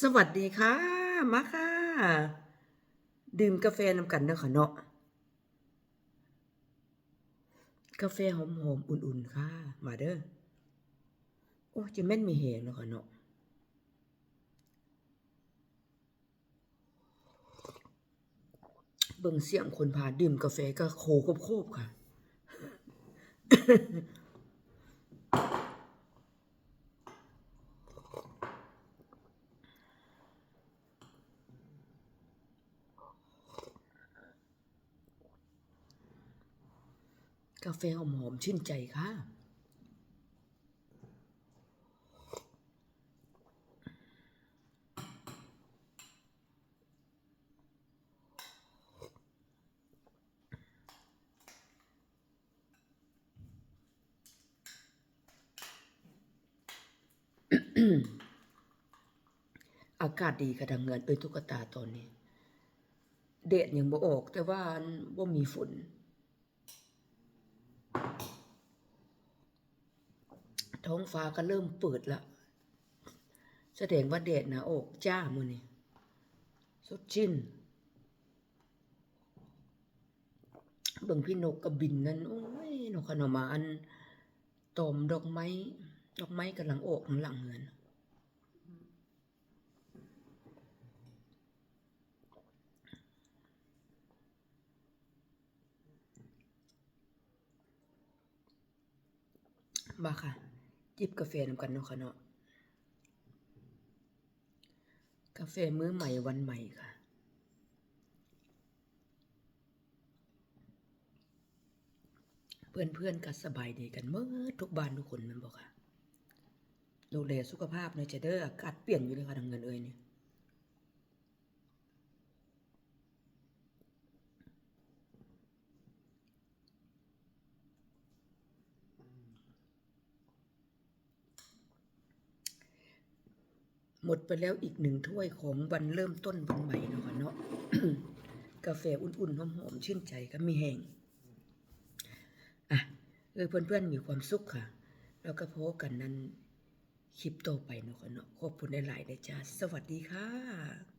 สวัสดีค่ะ มาค่ะ ดื่มกาแฟนำกันเด้อค่ะเนาะกาแฟหอมๆอุ่นๆ ค่ะ มาเด้อโอ้จะแม่นมีแหงเนาะค่ะเนาะเบิ่งเสียงคนพาดื่มกาแฟก็โคโคบๆค่ะ กาแฟหอมๆชื่นใจค่ะ อากาศดีค่ะดังเงินเอ้ยตุ๊กตาตอนนี้แดดยังบ่ออก แต่ว่าบ่มีฝน ท้องฟ้าก็เริ่มเปิดละแสดงว่าแดดนะอกจ้ามือนี้สดชื่นเบิ่งพี่นกกับบินนั่นโอ้ยนกขนมาอันตอมดอกไม้ดอกไม้กำลังออกข้างหลังเฮือนมาค่ะ จิบกาแฟนำกันเนาะค่ะเนาะกาแฟมื้อใหม่วันใหม่ค่ะ เพื่อนเพื่อนก็สบายดีกันเมื่อทุกบ้านทุกคนมันบอกค่ะดูแลสุขภาพเนาะจะเด้ออากาศเปลี่ยนอยู่เลยค่ะทางเงินเอ้ยนี่ย หมดไปแล้วอีกหนึ่งถ้วยของวันเริ่มต้นวันใหม่เนาะเนาะกาแฟอุ่นๆหอมๆชื่นใจก็มีแห้งอะเออเพื่อนๆมีความสุขค่ะ แล้วก็พบกันนั้นคลิปต่อไปเนาะค่ะเนาะขอบคุณหลายๆนะจ๊ะสวัสดีค่ะ